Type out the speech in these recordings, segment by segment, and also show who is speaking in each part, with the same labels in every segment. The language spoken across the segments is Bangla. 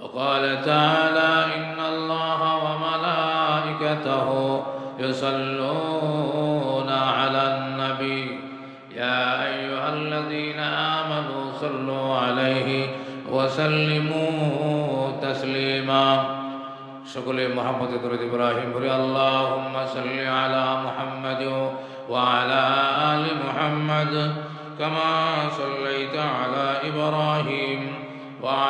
Speaker 1: وقال تعالى إن الله وملائكته يصلون على النبي. يا أيها الذين آمنوا صلوا عليه وسلموا تسليما. شكرا محمد درود إبراهيم. اللهم صل على محمد وعلى آل محمد كما صليت على إبراهيم وعلى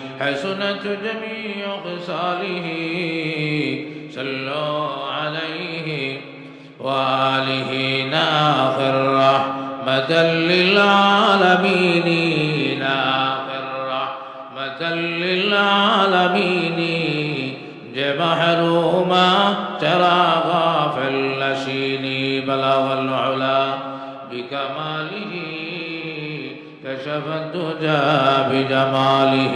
Speaker 1: حسنت جميع خصاله صلوا عليه وآله ناخر رحمة للعالمين ناخر رحمة للعالمين. যে محروما ترى غافل لشيني بلغ العلا بكماله كشف الدجى بجماله.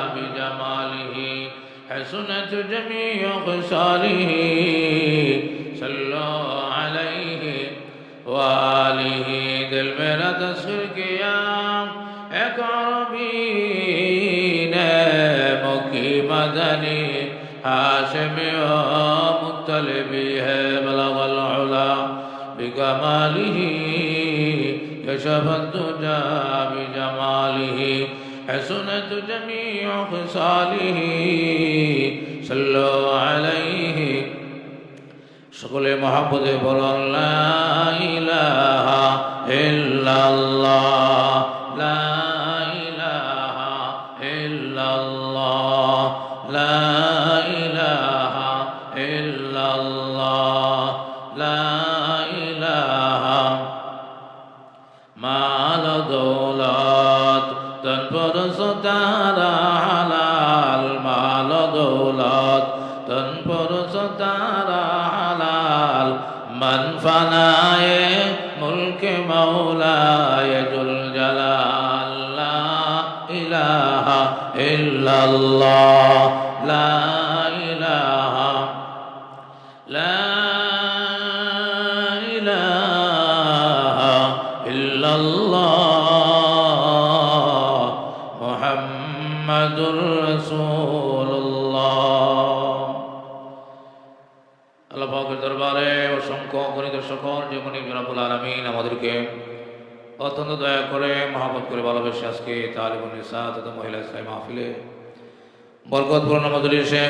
Speaker 1: حسنت جميع خصاله صلوا عليه وآله دل میرا تذکر کیا ایک عربی نے مکی مدنی ہاشمی و مطلبی ہے بلغ العلا بکماله كشف الدجى بجماله. حسنت جميع خصاله صلوا عليه সকলে মহাপদে বলন লা ইলাহা ইল্লাল্লাহ মন ফানায়ে মুলক মৌলায়ে জুল জালাল লা ইলাহা ইল্লাল্লাহ লা ইলাহা লা ইলাহা ইল্লাল্লাহ মুহাম্মাদুর রাসূলুল্লাহ আল্লাহ পাকের দরবারে সকল আলমিন আমাদেরকে অত্যন্ত দয়া করে করে ভালোবেসে আজকে মহিলা মাহফিলে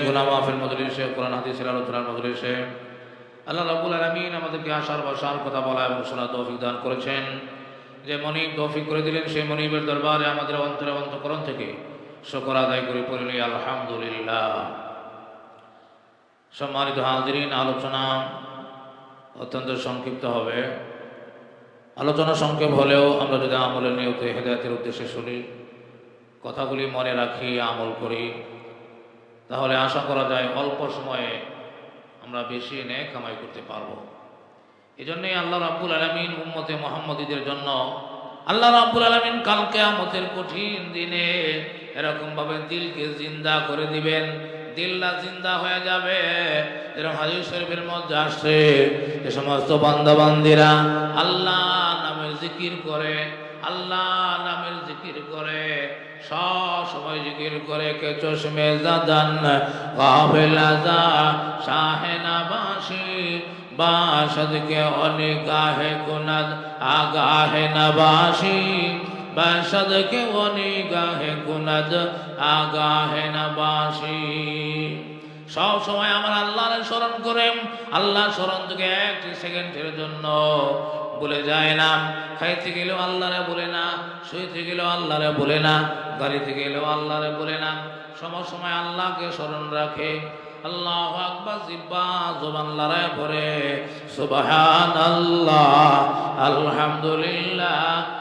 Speaker 1: গুনা মাহফিল কোরআন আলোচনার আল্লাহ রাবুল আলমিন আমাদেরকে বসার কথা বলা এবং শোনা তৌফিক দান করেছেন। যে মনিব তৌফিক করে দিলেন, সেই মনিবের দরবারে আমাদের অন্তরে অন্তকরণ থেকে শকর আদায় করে পড়লি আলহামদুলিল্লাহ। সম্মানিত হাজিরিন, আলোচনা অত্যন্ত সংক্ষিপ্ত হবে। আলোচনা সংক্ষেপ হলেও আমরা যদি আমলের নিয়ত হেদায়তের উদ্দেশ্যে শুনি কথাগুলি মনে রাখি, আমল করি, তাহলে আশা করা যায় অল্প সময়ে আমরা বেশি এনে কামাই করতে পারব। এই জন্যই আল্লাহ রাব্বুল আলমিন উম্মতে মোহাম্মদীদের জন্য আল্লাহ রাব্বুল আলমিন কালকে আমতের কঠিন দিনে এরকমভাবে দিলকে জিন্দা করে দিবেন। দিল্লা জিন্দা হয়ে যাবে। এরকম হাজির শরীফের মধ্যে আসছে যে সমস্ত বান্দাবান্দিরা আল্লাহ নামের জিকির করে, আল্লাহ নামের জিকির করে, সব সময় জিকির করে, কে চশমে জাদান কাফেলাজা শাহেনা বাসি বাসদ অনেক গাহে কুনাদ, আগাহে নবাসি। باشد کے وہ نگاہ کند آگاہ نباشی সব সময় আমার আল্লাহর স্মরণ করে আল্লাহ স্মরণ থেকে একটি সেকেন্ডের জন্য বলে যায় না। খাইতে গেলেও আল্লাহরে বলে না শুইতে গেলেও আল্লাহরে বলে না গাড়িতে গেলেও আল্লাহরে বলে না। সময় আল্লাহকে স্মরণ রাখে। আল্লাহ আকবার জিব্বা জোবান লড়াই পরে সুবাহান আল্লাহ আলহামদুলিল্লাহ।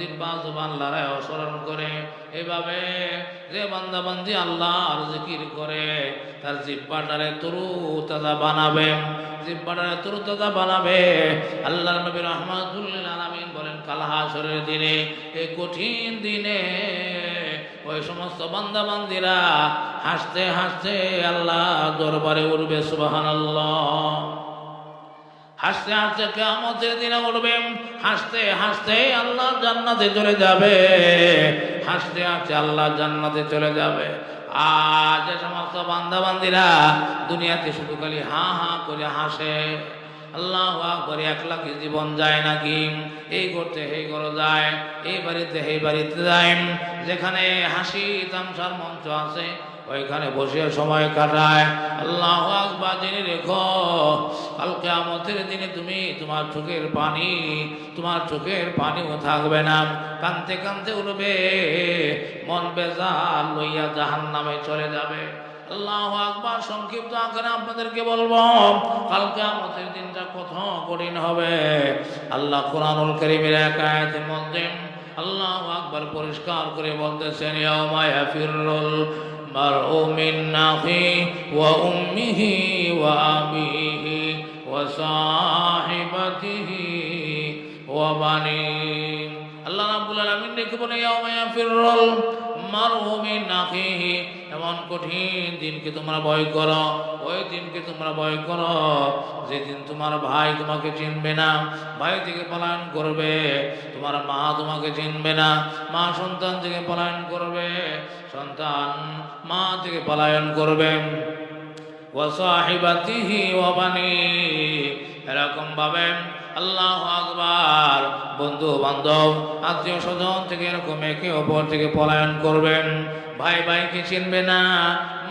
Speaker 1: জিব্বা জবান লড়াইও স্মরণ করে। এভাবে যে বান্দা বান্দি আল্লাহর জিকির করে, তার জিব্বাটারে তরু তাজা বানাবে। জিব্বাটারে তরু তাজা বানাবে। আল্লাহ নবী রহমাতুল্লিল আলামিন বলেন কালহাসরের দিনে, এই কঠিন দিনে ওই সমস্ত বান্দা বান্দিরা হাসতে হাসতে আল্লাহ দরবারে উঠবে সুবাহান হাসতে হাসতে কেমতের দিনে উঠবে হাসতে হাসতে আল্লাহ জান্নাতে চলে যাবে। হাসতে হাসতে আল্লাহ জান্নাতে চলে যাবে। আর যে সমস্ত বান্দা বান্দিরা দুনিয়াতে শুধু খালি হা হা করে হাসে, আল্লাহ করে একলা কি জীবন যায় নাকি? এই করতে এই করো যায়, এই বাড়িতে এই বাড়িতে যায়। যেখানে হাসি, তামসার মঞ্চ আছে ওইখানে বসে সময় কাটায়। আল্লাহ আকবার, জেনে রেখো কালকে আমতের দিনে তুমি তোমার চোখের পানি, তোমার চোখের পানিও থাকবে না। কানতে কানতে উঠবে মন বেজার লইয়া জাহান নামে চলে যাবে। আল্লাহ আকবার, সংক্ষিপ্ত আকারে আপনাদেরকে বলব কালকে আমাদের দিনটা কত কঠিন হবে। আল্লাহ কোরআনুল করিমের এক আয়াতের মধ্যে আল্লাহ আকবার পরিষ্কার করে বলতেছেন, ইয়াউমা ইয়াফিরুল মারউ মিন আখি ওয়া উম্মিহি ওয়া আবিহি ওয়া সাহিবাতিহি ওয়া বানি আল্লাহ রাব্বুল মিন এমন কঠিন দিনকে তোমরা ভয় করো। ওই দিনকে তোমরা ভয় করো। যেদিন তোমার ভাই তোমাকে চিনবে না, ভাই থেকে পলায়ন করবে। তোমার মা তোমাকে চিনবে না, মা সন্তান থেকে পলায়ন করবে। সন্তান মা থেকে পলায়ন করবে। ওয়াসাহিবাতিহি এরকম ভাবে আল্লাহ আকবার বন্ধু বান্ধব আত্মীয় স্বজন থেকে এরকম একে অপর থেকে পলায়ন করবেন। ভাই ভাইকে চিনবে না,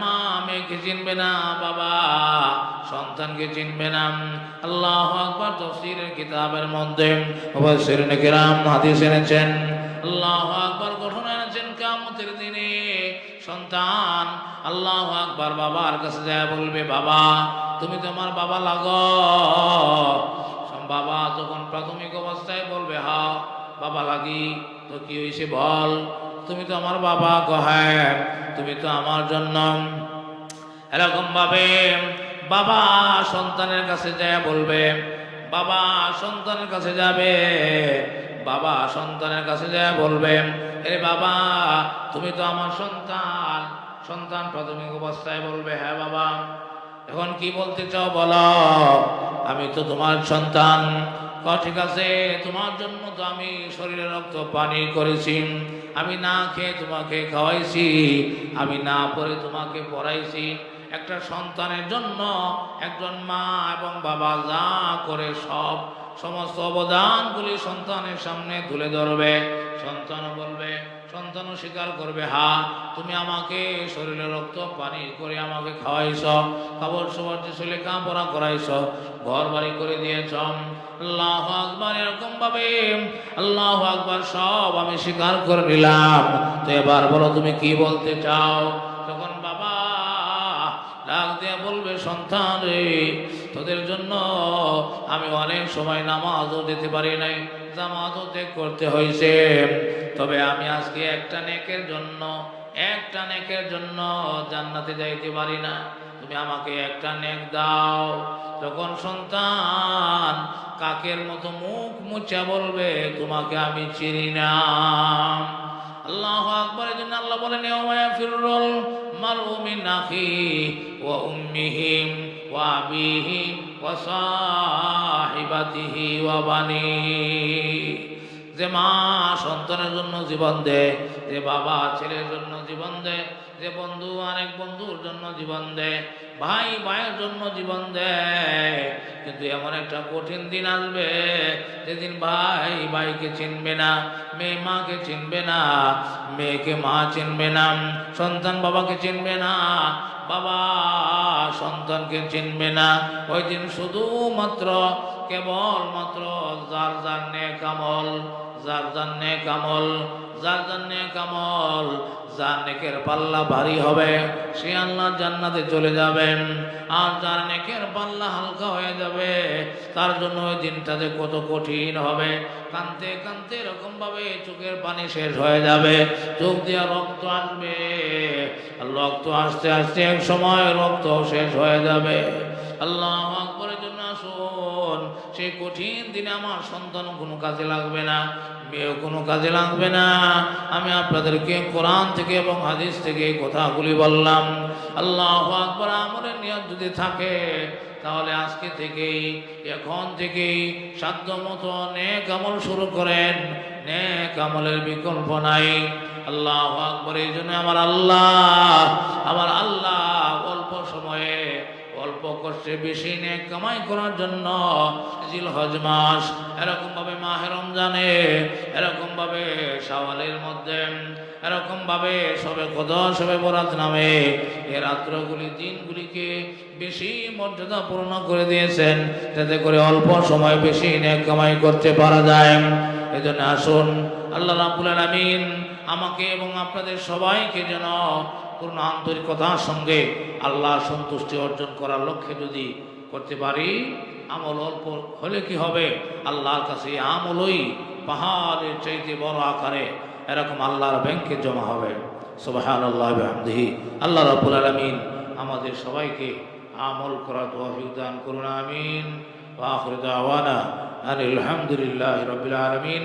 Speaker 1: মা মেয়েকে চিনবে না, বাবা সন্তানকে চিনবে না। আল্লাহ আকবার তফসিরের কিতাবের মধ্যে অবশ্যই কেরাম হাদিস এনেছেন। আল্লাহ সন্তান। আল্লাহ আকবার, বাবার কাছে যায় বলবে, বাবা, তুমি তোমার বাবা লাগো। বাবা যখন প্রাথমিক অবস্থায় বলবে হা বাবা লাগি, তো কি হয়েছে বল? তুমি তো আমার বাবা কহায় তুমি তো আমার জন্য। এরকম ভাবে বাবা সন্তানের কাছে যায় বলবে, বাবা সন্তানের কাছে যাবে বাবা সন্তানের কাছে যায় বলবে এরে বাবা, তুমি তো আমার সন্তান। সন্তান প্রাথমিক অবস্থায় বলবে হ্যাঁ বাবা, এখন কি বলতে চাও বলো? আমি তো তোমার সন্তান। ঠিক আছে, তোমার জন্য তো আমি শরীরে রক্ত পানি করেছি, আমি না খেয়ে তোমাকে খাওয়াইছি, আমি না পরে তোমাকে পড়াইছি। একটা সন্তানের জন্য একজন মা এবং বাবা যা করে সব সমস্ত অবদানগুলি সন্তানের সামনে তুলে ধরবে। সন্তান বলবে, সন্তানও স্বীকার করবে, হা, তুমি আমাকে শরীরে রক্ত, পানি করে আমাকে খাওয়াইছ খাবার সবার যে শরীরে কাপড়া করাইছ ঘর বাড়ি করে দিয়েছ। আল্লাহ আকবার, এরকম ভাবে আল্লাহ আকবার সব আমি স্বীকার করে নিলাম। তো এবার বলো, তুমি কি বলতে চাও? তখন বাবা ডাক দিয়ে বলবে, সন্তান রে তোদের জন্য আমি অনেক সময় নামাজও দিতে পারি নাই, জামাতও ত্যাগ করতে হয়েছে। তবে আমি আজকে একটা নেকের জন্য, একটা নেকের জন্য জান্নাতে যাইতে পারি না। তুমি আমাকে একটা নেক দাও। তখন সন্তান কাকের মতো মুখ মুচা বলবে, তোমাকে আমি চিনি না। আল্লাহ আকবরের জন্য আল্লাহ বলেন, ইয়াউমা ফিরুল মারউ মিন আখি ওয়া উম্মিহি। وأبيه وصاحبته وبنيه. যে মা সন্তানের জন্য জীবন দেয় যে বাবা ছেলের জন্য জীবন দেয় যে বন্ধু আরেক বন্ধুর জন্য জীবন দেয় ভাই ভাইয়ের জন্য জীবন দেয় কিন্তু এমন একটা কঠিন দিন আসবে, যেদিন ভাই ভাইকে চিনবে না, মেয়ে মাকে চিনবে না, মেয়েকে মা চিনবে না, সন্তান বাবাকে চিনবে না, বাবা সন্তানকে চিনবে না। ওই দিন শুধুমাত্র, কেবলমাত্র যার যার নে কামল যার নে কামল যার যার নে কামল যার নেকের পাল্লা ভারী হবে, সে আল্লাহ জান্নাতে চলে যাবেন আর যার নেকের পাল্লা হালকা হয়ে যাবে, তার জন্য ওই দিনটা যে কত কঠিন হবে। কানতে কানতে এরকম ভাবে চোখের পানি শেষ হয়ে যাবে, চোখ দিয়ে রক্ত আসবে। রক্ত আসতে আসতে এক সময় রক্ত শেষ হয়ে যাবে। আল্লাহ জন্য সেই কঠিন দিনে আমার সন্তান কোনো কাজে লাগবে না, মেয়েও কোনো কাজে লাগবে না। আমি আপনাদেরকে কোরআন থেকে এবং হাদিস থেকে কথাগুলি বললাম। আল্লাহ আকবর আমলের নিয়ত যদি থাকে, তাহলে আজকে থেকেই, এখন থেকেই সাধ্য মতো নেক আমল শুরু করেন। নেক আমলের বিকল্প নাই। আল্লাহ আকবর, এই জন্য আমার আল্লাহ আমার আল্লাহ অল্প কষ্টে বেশি নেক কামাই করার জন্য জিল হজ মাস এরকম ভাবে মাহে রমজানে, এরকম ভাবে শাওয়ালের মধ্যে, এরকম ভাবে সবে কদ সবে বরাত নামে এ রাত্রগুলি, দিনগুলিকে বেশি মর্যাদা পূর্ণ করে দিয়েছেন যাতে করে অল্প সময় বেশি নেক কামাই করতে পারা যায়। এজন্য আসুন, আল্লাহ রাবুল আলামিন আমাকে এবং আপনাদের সবাইকে যেন পূর্ণ আন্তরিকতার সঙ্গে আল্লাহ সন্তুষ্টি অর্জন করার লক্ষ্যে যদি করতে পারি, আমল অল্প হলে কি হবে? আল্লাহর কাছে আমলই পাহাড়ের চাইতে বড় আকারে এরকম আল্লাহর ব্যাংকে জমা হবে। সুবাহান আল্লাহ আমদিহি আল্লাহ রাবুল আলমিন আমাদের সবাইকে আমল করা তৌফিক দান করুন, আমিন। ওয়া আখির দাওয়ানা আনিল হামদুলিল্লাহি রাব্বিল আলামিন।